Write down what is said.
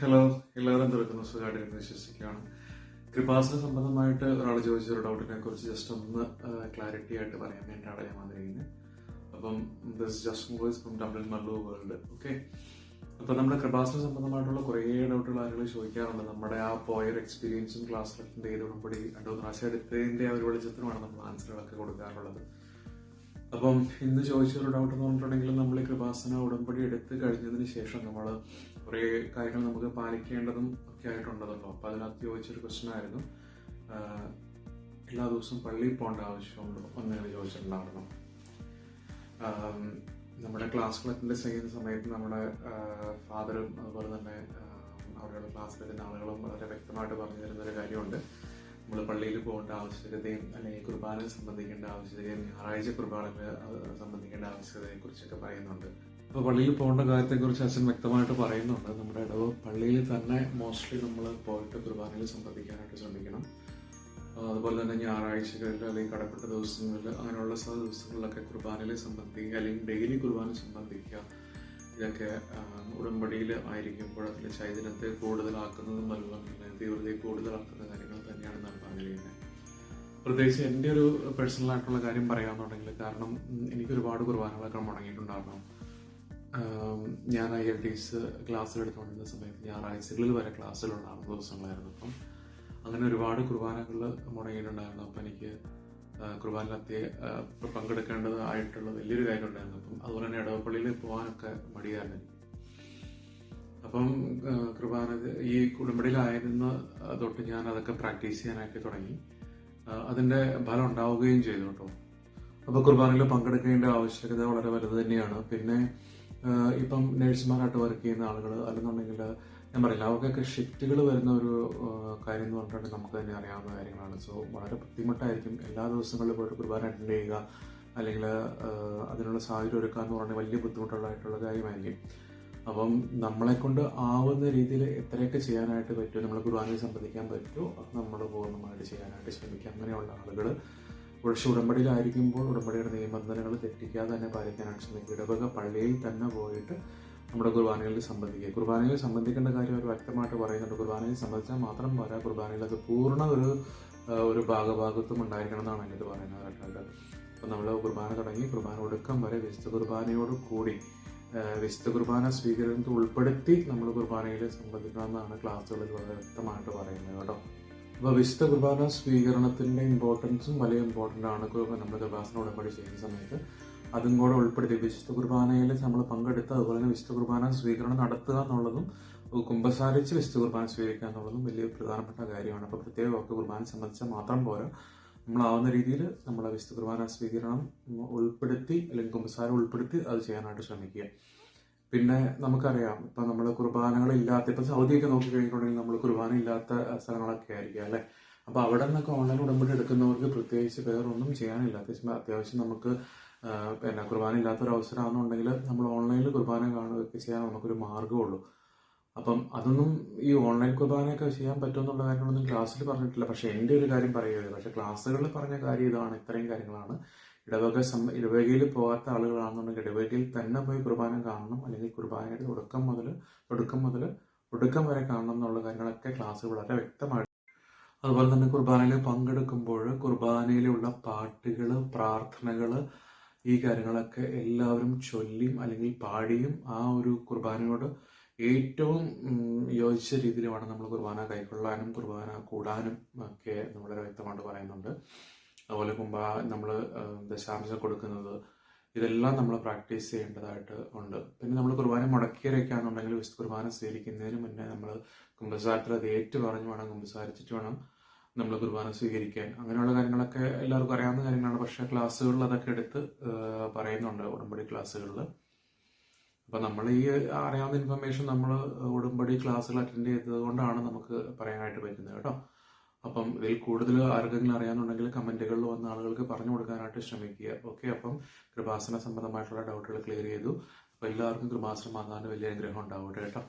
Hello എല്ലാവരും തുറക്കുന്ന സുഖമായിട്ടിരുന്ന് വിശ്വസിക്കുകയാണ്. കൃപാസന സംബന്ധമായിട്ട് ഒരാൾ ചോദിച്ച ഒരു ഡൗട്ടിനെ കുറിച്ച് ജസ്റ്റ് ഒന്ന് ക്ലാരിറ്റി ആയിട്ട് പറയാൻ വേണ്ടിയിട്ടാണ് ഞാൻ വന്നിരിക്കുന്നത് അപ്പം this just voice from double Mallu world okay അപ്പം നമ്മുടെ കൃപാസന സംബന്ധമായിട്ടുള്ള കുറേ ഡൗട്ടുകൾ ആളുകൾ ചോദിക്കാറുണ്ട്. നമ്മുടെ ആ പോയർ എക്സ്പീരിയൻസും ക്ലാസ് അറ്റൻഡ് ചെയ്തോടുകൂടി രണ്ടു മൂന്ന് പ്രാവശ്യം എടുത്തതിന്റെ ആ ഒരു വെളിച്ചത്തിനുമാണ് നമ്മൾ ആൻസറുകളൊക്കെ കൊടുക്കാറുള്ളത്. അപ്പം ഇന്ന് ചോദിച്ചൊരു ഡൗട്ട് എന്ന് പറഞ്ഞിട്ടുണ്ടെങ്കിൽ നമ്മൾ കൃപാസന ഉടമ്പടി എടുത്ത് കഴിഞ്ഞതിന് ശേഷം നമ്മൾ കുറേ കാര്യങ്ങൾ നമുക്ക് പാലിക്കേണ്ടതും ഒക്കെ ആയിട്ടുണ്ടല്ലോ. അപ്പം അതിനകത്ത് ചോദിച്ചൊരു ക്വസ്റ്റൻ ആയിരുന്നു. എല്ലാ ദിവസവും പള്ളിയിൽ പോകേണ്ട ആവശ്യമുണ്ടോ? എന്ന് ചോദിച്ചിട്ടുണ്ടായിരുന്നു. നമ്മുടെ ക്ലാസ്സുകൾ അറ്റൻഡ് ചെയ്യുന്ന സമയത്ത് നമ്മുടെ ഫാദറും അതുപോലെ തന്നെ അവിടെയുള്ള ക്ലാസ്സിലെത്തുന്ന ആളുകളും വളരെ വ്യക്തമായിട്ട് പറഞ്ഞു തരുന്ന ഒരു കാര്യമുണ്ട്. നമ്മൾ പള്ളിയിൽ പോകേണ്ട ആവശ്യകതയും അല്ലെങ്കിൽ കുർബാന സംബന്ധിക്കേണ്ട ആവശ്യകതയും ഞായറാഴ്ച കുർബാന സംബന്ധിക്കേണ്ട ആവശ്യകതയെ കുറിച്ചൊക്കെ പറയുന്നുണ്ട്. അപ്പോൾ പള്ളിയിൽ പോകേണ്ട കാര്യത്തെക്കുറിച്ച് അച്ഛൻ വ്യക്തമായിട്ട് പറയുന്നുണ്ട്. നമ്മുടെ ഇടവ് പള്ളിയിൽ തന്നെ മോസ്റ്റ്ലി നമ്മൾ പോയിട്ട് കുർബാനയിൽ സംബന്ധിക്കാനായിട്ട് ശ്രമിക്കണം. അതുപോലെ തന്നെ ഞായറാഴ്ചകളിൽ അല്ലെങ്കിൽ കടപ്പെട്ട ദിവസങ്ങളിൽ അങ്ങനെയുള്ള ദിവസങ്ങളിലൊക്കെ കുർബാനയിൽ സംബന്ധിക്കുക അല്ലെങ്കിൽ ഡെയിലി കുർബാന സംബന്ധിക്കുക. ഇതൊക്കെ ഉടമ്പടിയിൽ ആയിരിക്കുമ്പോൾ അതിൽ ചൈതന്യത്തെ കൂടുതലാക്കുന്നതും അതുപോലെ തീവ്രതയെ കൂടുതലാക്കുന്ന കാര്യങ്ങൾ തന്നെയാണ് നമ്മൾ ആഗ്രഹിക്കുന്നത് പ്രത്യേകിച്ച് എന്റെ ഒരു പേഴ്സണൽ ആയിട്ടുള്ള കാര്യം പറയാമെന്നുണ്ടെങ്കിൽ കാരണം എനിക്ക് ഒരുപാട് കുർബാനകളൊക്കെ മുടങ്ങിയിട്ടുണ്ടായിരുന്നു ആം, ഞാൻ ഐ എൽ ടി എസ് ക്ലാസ്സിൽ എടുത്തുകൊണ്ടിരുന്ന സമയത്ത് ഞായറാഴ്ചകളിൽ വരെ ക്ലാസ്സിലുണ്ടായിരുന്ന ദിവസങ്ങളായിരുന്നു അപ്പം. അങ്ങനെ ഒരുപാട് കുർബാനകൾ മുടങ്ങിയിട്ടുണ്ടായിരുന്നു. അപ്പം എനിക്ക് ആ, കത്തിയെ പങ്കെടുക്കേണ്ടതായിട്ടുള്ള വലിയൊരു കാര്യം ഉണ്ടായിരുന്നു അപ്പം അതുപോലെ തന്നെ ഇടവപ്പള്ളിയിൽ പോകാനൊക്കെ മടിയായിരുന്നു. അപ്പം കുർബാന ഈ കുടുംബടിയിലായിരുന്ന തൊട്ട് ഞാൻ അതൊക്കെ പ്രാക്ടീസ് ചെയ്യാനൊക്കെ തുടങ്ങി. അതിന്റെ ഫലം ഉണ്ടാവുകയും ചെയ്തു കേട്ടോ. അപ്പൊ കുർബാനയിൽ പങ്കെടുക്കേണ്ട ആവശ്യകത വളരെ വലുത് തന്നെയാണ്. പിന്നെ ഇപ്പം നഴ്സുമാരായിട്ട് വർക്ക് ചെയ്യുന്ന ആളുകൾ അല്ലെന്നുണ്ടെങ്കിൽ ഞാൻ പറയില്ല. അവർക്കൊക്കെ ഷിഫ്റ്റുകൾ വരുന്ന ഒരു കാര്യം എന്ന് പറഞ്ഞിട്ടുണ്ടെങ്കിൽ നമുക്ക് തന്നെ അറിയാവുന്ന കാര്യങ്ങളാണ്. സോ വളരെ ബുദ്ധിമുട്ടായിരിക്കും എല്ലാ ദിവസങ്ങളിലും പോയിട്ട് കുർബാന അറ്റൻഡ് ചെയ്യുക. അല്ലെങ്കിൽ അതിനുള്ള സാഹചര്യം ഒരുക്കുക എന്ന് പറഞ്ഞാൽ വലിയ ബുദ്ധിമുട്ടുള്ളതായിട്ടുള്ള കാര്യമായിരിക്കും. അപ്പം നമ്മളെക്കൊണ്ട് ആവുന്ന രീതിയിൽ എത്രയൊക്കെ ചെയ്യാനായിട്ട് പറ്റുമോ നമ്മൾ കുർബാനയെ സംബന്ധിക്കാൻ പറ്റുമോ അത് നമ്മൾ പൂർണമായിട്ട് ചെയ്യാനായിട്ട് ശ്രമിക്കുക. അങ്ങനെയുള്ള ആളുകൾ കുറച്ച് ഉടമ്പടിയിലായിരിക്കുമ്പോൾ ഉടമ്പടിയുടെ നിബന്ധനകൾ തെറ്റിക്കാതെ തന്നെ പാലിക്കാനായിട്ട് ശ്രമിക്കുക. ഇടവക പള്ളിയിൽ തന്നെ പോയിട്ട് നമ്മുടെ കുർബാനകളിൽ സംബന്ധിക്കുക. കുർബാനയിൽ സംബന്ധിക്കേണ്ട കാര്യം അവർ വ്യക്തമായിട്ട് പറയുന്നുണ്ട്. കുർബാനയിൽ സംബന്ധിച്ചാൽ മാത്രം പോരാ കുർബാനയിൽ അത് പൂർണ ഒരു ഒരു ഭാഗഭാഗത്വം ഉണ്ടായിരിക്കണം എന്നാണ് എന്റെ പറയുന്നത്. കേട്ടോ അപ്പം നമ്മൾ കുർബാന തുടങ്ങി കുർബാന ഒടുക്കം വരെ വിശുദ്ധ കുർബാനയോട് കൂടി വിശുദ്ധ കുർബാന സ്വീകരണത്തിൽ ഉൾപ്പെടുത്തി നമ്മൾ കുർബാനയിൽ സംബന്ധിക്കണമെന്നാണ് ക്ലാസ്സുകളിൽ വളരെ വ്യക്തമായിട്ട് പറയുന്നത് കേട്ടോ. അപ്പോൾ വിശുദ്ധ കുർബാന സ്വീകരണത്തിന്റെ ഇമ്പോർട്ടൻസും വലിയ ഇമ്പോർട്ടന്റ് ആണ്. നമ്മൾ കൃപാസന ഉടമ്പടി ചെയ്യുന്ന സമയത്ത് അതും കൂടെ ഉൾപ്പെടുത്തി. വിശുദ്ധ കുർബാനയിൽ നമ്മൾ പങ്കെടുത്ത് അതുപോലെ തന്നെ വിശുദ്ധ കുർബാന സ്വീകരണം നടത്തുക എന്നുള്ളതും കുമ്പസാരിച്ച് വിശുദ്ധ കുർബാന സ്വീകരിക്കുക എന്നുള്ളതും വലിയ പ്രധാനപ്പെട്ട കാര്യമാണ്. അപ്പോൾ പ്രത്യേക ഒക്കെ കുർബാന സംബന്ധിച്ച് മാത്രം പോരാ. നമ്മളാവുന്ന രീതിയിൽ നമ്മളെ വിശുദ്ധ കുർബാന സ്വീകരണം ഉൾപ്പെടുത്തി അല്ലെങ്കിൽ കുമ്പസാരം ഉൾപ്പെടുത്തി അത് ചെയ്യാനായിട്ട് ശ്രമിക്കുക. പിന്നെ നമുക്കറിയാം ഇപ്പം നമ്മൾ കുർബാനകൾ ഇല്ലാത്ത ഇപ്പൊ സൗദിയൊക്കെ നോക്കി കഴിഞ്ഞിട്ടുണ്ടെങ്കിൽ നമ്മൾ കുർബാന ഇല്ലാത്ത സ്ഥലങ്ങളൊക്കെ ആയിരിക്കും അല്ലേ? അപ്പോൾ അവിടെ നിന്നൊക്കെ ഓൺലൈൻ ഉടമ്പടി എടുക്കുന്നവർക്ക് പ്രത്യേകിച്ച് വേറൊന്നും ചെയ്യാനില്ല. അത്യാവശ്യം അത്യാവശ്യം നമുക്ക് പിന്നെ കുർബാന ഇല്ലാത്തൊരു അവസരമാണെന്നുണ്ടെങ്കിൽ നമ്മൾ ഓൺലൈനിൽ കുർബാന കാണുകയൊക്കെ ചെയ്യാൻ നമുക്കൊരു മാർഗമുള്ളൂ. അപ്പം അതൊന്നും ഈ ഓൺലൈൻ കുർബാനയൊക്കെ ചെയ്യാൻ പറ്റുമെന്നുള്ള കാര്യങ്ങളൊന്നും ക്ലാസ്സിൽ പറഞ്ഞിട്ടില്ല. പക്ഷേ എന്റെ ഒരു കാര്യം പറയുകയാണ്. പക്ഷേ ക്ലാസ്സുകളിൽ പറഞ്ഞ കാര്യം ഇതാണ്. ഇത്രയും കാര്യങ്ങളാണ്. ഇടവക സം ഇടവകയിൽ പോകാത്ത ആളുകളാണെന്നുണ്ടെങ്കിൽ ഇടവകയിൽ തന്നെ പോയി കുർബാന കാണണം. അല്ലെങ്കിൽ കുർബാനയുടെ തുടക്കം മുതൽ തുടക്കം മുതൽ ഒടുക്കം വരെ കാണണം എന്നുള്ള കാര്യങ്ങളൊക്കെ ക്ലാസ് വളരെ വ്യക്തമായിട്ട് അതുപോലെ തന്നെ കുർബാനയിൽ പങ്കെടുക്കുമ്പോൾ കുർബാനയിലുള്ള പാട്ടുകൾ പ്രാർത്ഥനകൾ ഈ കാര്യങ്ങളൊക്കെ എല്ലാവരും ചൊല്ലിയും അല്ലെങ്കിൽ പാടിയും ആ ഒരു കുർബാനയോട് ഏറ്റവും യോജിച്ച രീതിയിൽ വേണം നമ്മൾ കുർബാന കൈക്കൊള്ളാനും കുർബാന കൂടാനും ഒക്കെ നമ്മൾ വ്യക്തമായിട്ട് പറയുന്നുണ്ട്. അതുപോലെ കുമ്പ നമ്മൾ ദശാംശം കൊടുക്കുന്നത് ഇതെല്ലാം നമ്മൾ പ്രാക്ടീസ് ചെയ്യേണ്ടതായിട്ട് ഉണ്ട്. പിന്നെ നമ്മൾ കുർബാന മുടക്കിയരൊക്കെയാണെന്നുണ്ടെങ്കിൽ വിശുദ്ധ കുർബാന സ്വീകരിക്കുന്നതിന് മുന്നേ നമ്മൾ കുമ്പസാരത്തിൽ അത് ഏറ്റു പറഞ്ഞു വേണം കുമ്പസാരിച്ചിട്ട് വേണം നമ്മൾ കുർബാന സ്വീകരിക്കാൻ. അങ്ങനെയുള്ള കാര്യങ്ങളൊക്കെ എല്ലാവർക്കും അറിയാവുന്ന കാര്യങ്ങളാണ്. പക്ഷെ ക്ലാസ്സുകളിൽ അതൊക്കെ എടുത്ത് പറയുന്നുണ്ട് ഉടമ്പടി ക്ലാസ്സുകളിൽ അപ്പം നമ്മൾ ഈ അറിയാവുന്ന ഇൻഫർമേഷൻ നമ്മൾ ഉടമ്പടി ക്ലാസ്സുകൾ അറ്റൻഡ് ചെയ്തത് കൊണ്ടാണ് നമുക്ക് പറയാനായിട്ട് പറ്റുന്നത് കേട്ടോ. അപ്പം ഇതിൽ കൂടുതൽ ആർക്കെങ്കിലും അറിയാമെന്നുണ്ടെങ്കിൽ കമന്റുകളിൽ വന്ന ആളുകൾക്ക് പറഞ്ഞു കൊടുക്കാനായിട്ട് ശ്രമിക്കുക. ഓക്കെ അപ്പം കൃപാസന സംബന്ധമായിട്ടുള്ള ഡൗട്ടുകൾ ക്ലിയർ ചെയ്തു. അപ്പം എല്ലാവർക്കും കൃപാസനം വാങ്ങാൻ വലിയ അനുഗ്രഹം ഉണ്ടാവട്ടെ കേട്ടോ.